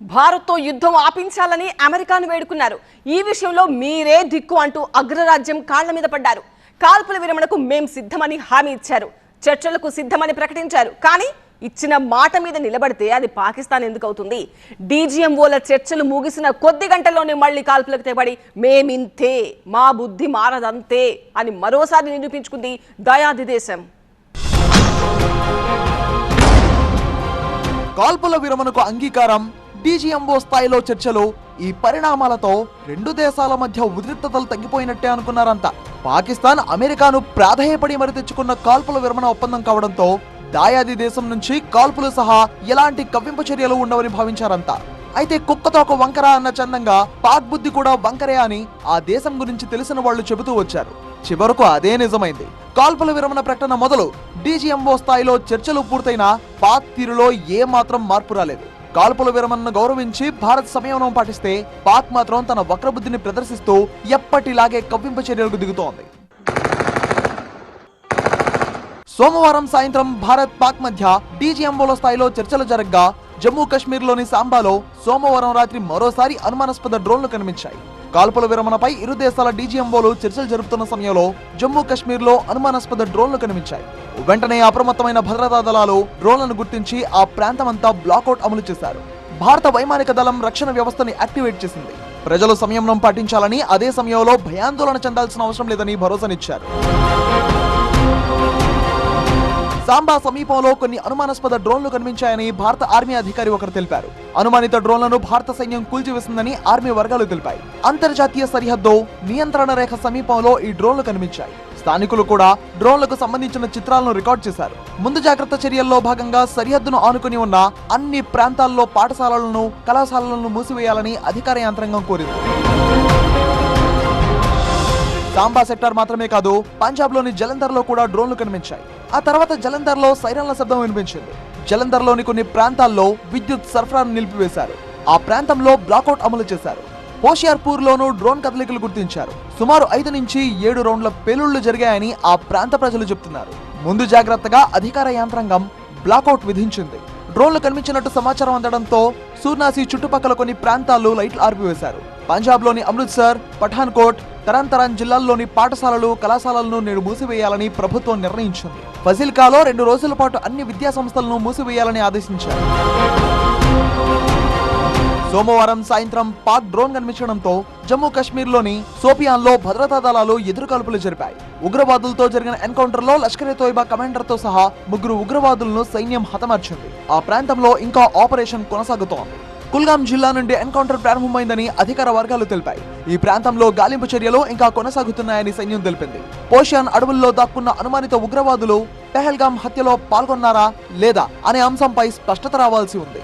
భారత్తో యుద్ధం ఆపించాలని అమెరికాను వేడుకున్నారు. ఈ విషయంలో మీరే దిక్కు అంటూ అగ్రరాజ్యం కాళ్ళ మీద పడ్డారు. కాల్పుల విరమణకు మేం సిద్ధమని హామీ ఇచ్చారు. చర్చలకు సిద్ధమని ప్రకటించారు. కానీ ఇచ్చిన మాట మీద నిలబడితే అది పాకిస్తాన్ ఎందుకు అవుతుంది డీజీఎంఓల చర్చలు ముగిసిన కొద్ది గంటల్లోనే మళ్ళీ కాల్పులకు తెబడి మేమింతే మా బుద్ధి మారదంతే అని మరోసారి నిరూపించుకుంది దయాది దేశం కాల్పుల విరమణకు అంగీకారం డీజీఎంఓ స్థాయిలో చర్చలు ఈ పరిణామాలతో రెండు దేశాల మధ్య ఉద్రిక్తతలు తగ్గిపోయినట్టే అనుకున్నారంట. పాకిస్తాన్ అమెరికాను ప్రాధేయపడి మరి తెచ్చుకున్న కాల్పుల విరమణ ఒప్పందం కావడంతో దాయాది దేశం నుంచి కాల్పులు సహా ఎలాంటి కవ్వింపు చర్యలు ఉండవని భావించారంతా అయితే కుక్కతో ఒక వంకర అన్న చందంగా పాక్ బుద్ధి కూడా వంకరే అని ఆ దేశం గురించి తెలిసిన వాళ్ళు చెబుతూ వచ్చారు. చివరకు అదే నిజమైంది. కాల్పుల విరమణ ప్రకటన మొదలు డీజీఎంఓ స్థాయిలో చర్చలు పూర్తయినా పాక్ తీరులో ఏ మాత్రం మార్పు రాలేదు. కాల్పుల విరమణను గౌరవించి భారత్ సంయమనం పాటిస్తే పాక్ మాత్రం తన వక్రబుద్ధిని ప్రదర్శిస్తూ ఎప్పటిలాగే కవ్వింప చర్యలకు దిగుతోంది. సోమవారం సాయంత్రం భారత్ పాక్ మధ్య డీజీఎంఓల స్థాయిలో చర్చలు జరగ్గా జమ్మూ కాశ్మీర్లోని సాంబాలో సోమవారం రాత్రి మరోసారి అనుమానాస్పద డ్రోన్లు కనిపించాయి. కాల్పుల విరమణపై ఇరు దేశాల డీజీఎంఓలు చర్చలు జరుపుతున్న సమయంలో జమ్మూ కాశ్మీర్లో అనుమానాస్పద డ్రోన్లు కనిపించాయి. వెంటనే అప్రమత్తమైన భద్రతా దళాలు డ్రోన్లను గుర్తించి ఆ ప్రాంతమంతా బ్లాకౌట్ అమలు చేశారు. భారత వైమానిక దళం రక్షణ వ్యవస్థని యాక్టివేట్ చేసింది. ప్రజలు సంయమనం పాటించాలని అదే సమయంలో భయాందోళన చెందాల్సిన అవసరం లేదని భరోసానిచ్చారు. సాంబా సమీపంలో కొన్ని అనుమానాస్పద డ్రోన్లు కనిపించాయని భారత ఆర్మీ అధికారి ఒకరు తెలిపారు. అనుమానిత డ్రోన్లను భారత సైన్యం కూల్చివేసిందని ఆర్మీ వర్గాలు తెలిపాయి. అంతర్జాతీయ సరిహద్దు నియంత్రణ రేఖ సమీపంలో ఈ డ్రోన్లు కనిపించాయి. స్థానికులు కూడా డ్రోన్లకు సంబంధించిన చిత్రాలను రికార్డ్ చేశారు. ముందు జాగ్రత్త చర్యల్లో భాగంగా సరిహద్దును ఆనుకుని ఉన్న అన్ని ప్రాంతాల్లో పాఠశాలలను కళాశాలలను మూసివేయాలని అధికార యంత్రాంగం కోరింది. సాంబా సెక్టార్ మాత్రమే కాదు పంజాబ్లోని జలంధర్లో కూడా డ్రోన్లు కనిపించాయి. ఆ తర్వాత జలంధర్లో సైరన్ల శబ్దం వినిపించింది. జలంధర్లోని కొన్ని ప్రాంతాల్లో విద్యుత్ సరఫరాను నిలిపివేశారు. ఆ ప్రాంతంలో బ్లాకౌట్ అమలు చేశారు. హోషియార్పూర్ లోనూ డ్రోన్ కదలికలు గుర్తించారు. సుమారు ఐదు నుంచి ఏడు రౌండ్ల పేలుళ్ళు జరిగాయని ఆ ప్రాంత ప్రజలు చెప్తున్నారు. ముందు జాగ్రత్తగా అధికార యంత్రాంగం బ్లాకౌట్ విధించింది. డ్రోన్లు కనిపించినట్టు సమాచారం అందడంతో సూర్నాసి చుట్టుపక్కల కొన్ని ప్రాంతాల్లో లైట్లు ఆర్పివేశారు. పంజాబ్లోని అమృత్సర్ పఠాన్కోట్ తరన్ తరన్ జిల్లాల్లోని పాఠశాలలు కళాశాలలను నేడు మూసివేయాలని ప్రభుత్వం నిర్ణయించింది. ఫజిల్కాలో రెండు రోజుల పాటు అన్ని విద్యా సంస్థలను మూసివేయాలని ఆదేశించారు. సోమవారం సాయంత్రం పాక్ డ్రోన్ కనిపించడంతో జమ్మూ కాశ్మీర్లోని సోపియాన్లో భద్రతా దళాలు ఎదురుకాల్పులు జరిపాయి. ఉగ్రవాదులతో జరిగిన ఎన్కౌంటర్లో లష్కరే తోయిబా కమాండర్తో సహా ముగ్గురు ఉగ్రవాదులను సైన్యం హతమార్చింది. ఆ ప్రాంతంలో ఇంకా ఆపరేషన్ కొనసాగుతోంది. కుల్గాం జిల్లా నుండి ఎన్కౌంటర్ ప్రారంభమైందని అధికార వర్గాలు తెలిపాయి. ఈ ప్రాంతంలో గాలింపు చర్యలు ఇంకా కొనసాగుతున్నాయని సైన్యం తెలిపింది. పోషియాన్ అడవుల్లో దాక్కున్న అనుమానిత ఉగ్రవాదులు పెహల్గాం హత్యలో పాల్గొన్నారా లేదా అనే అంశంపై స్పష్టత రావాల్సి ఉంది.